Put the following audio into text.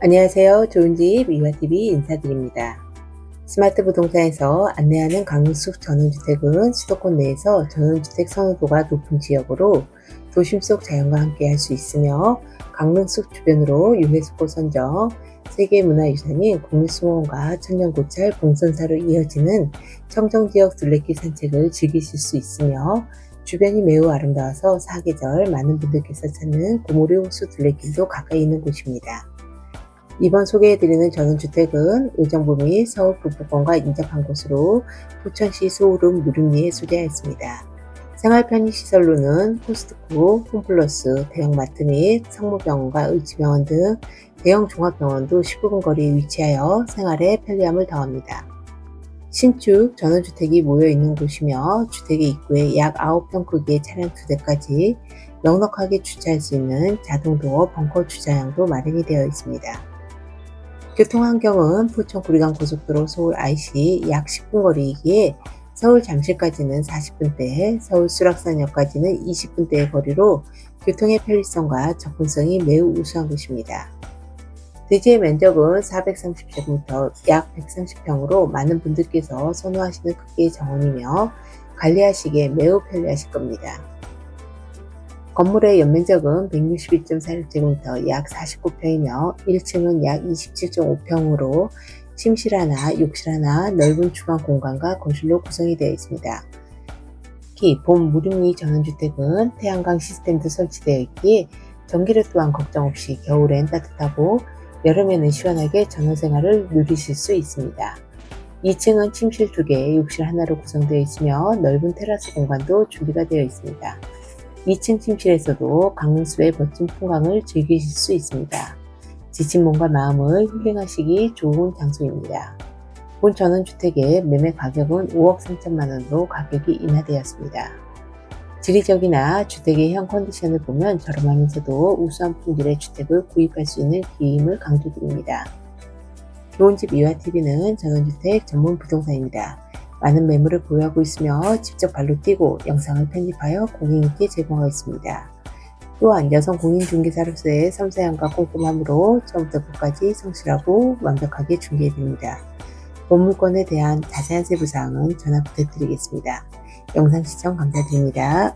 안녕하세요. 좋은집 이와TV 인사드립니다. 스마트 부동산에서 안내하는 강릉숲 전원주택은 수도권 내에서 전원주택 선호도가 높은 지역으로 도심 속 자연과 함께 할 수 있으며 강릉숲 주변으로 유네스코 선정 세계문화유산인 국립수목원과 천년고찰 봉선사로 이어지는 청정지역 둘레길 산책을 즐기실 수 있으며 주변이 매우 아름다워서 사계절 많은 분들께서 찾는 고모리 호수 둘레길도 가까이 있는 곳입니다. 이번 소개해드리는 전원주택은 의정부 및 서울 북부권과 인접한 곳으로 부천시 소울음 무릉리에 소재하였습니다. 생활 편의시설로는 코스트코, 홈플러스, 대형마트 및 성모병원과 의치병원 등 대형 종합병원도 19분 거리에 위치하여 생활에 편리함을 더합니다. 신축 전원주택이 모여있는 곳이며 주택의 입구에 약 9평 크기의 차량 2대까지 넉넉하게 주차할 수 있는 자동도어 벙커 주차장도 마련이 되어 있습니다. 교통환경은 포천 구리강 고속도로 서울 IC 약 10분 거리이기에 서울 잠실까지는 40분대, 서울 수락산역까지는 20분대의 거리로 교통의 편리성과 접근성이 매우 우수한 곳입니다. 대지의 면적은 430제곱미터 약 130평으로 많은 분들께서 선호하시는 크기의 정원이며 관리하시기에 매우 편리하실 겁니다. 건물의 연면적은 161.46제곱미터 약 49평이며 1층은 약 27.5평으로 침실 하나, 욕실 하나, 넓은 주방 공간과 거실로 구성이 되어 있습니다. 특히 봄 무림리 전원주택은 태양광 시스템도 설치되어 있기에 전기료 또한 걱정 없이 겨울엔 따뜻하고 여름에는 시원하게 전원 생활을 누리실 수 있습니다. 2층은 침실 2개, 욕실 하나로 구성되어 있으며 넓은 테라스 공간도 준비가 되어 있습니다. 2층 침실에서도 강릉숲의 멋진 풍광을 즐기실 수 있습니다. 지친 몸과 마음을 힐링하시기 좋은 장소입니다. 본 전원주택의 매매 가격은 5억 3천만 원으로 가격이 인하되었습니다. 지리적이나 주택의 현 컨디션을 보면 저렴하면서도 우수한 품질의 주택을 구입할 수 있는 기임을 강조드립니다. 좋은 집 이와TV는 전원주택 전문 부동산입니다. 많은 매물을 보유하고 있으며 직접 발로 뛰고 영상을 편집하여 고객님께 제공하고 있습니다. 또한 여성 공인중개사로서의 섬세함과 꼼꼼함으로 처음부터 끝까지 성실하고 완벽하게 중개해드립니다. 본물건에 대한 자세한 세부사항은 전화 부탁드리겠습니다. 영상 시청 감사드립니다.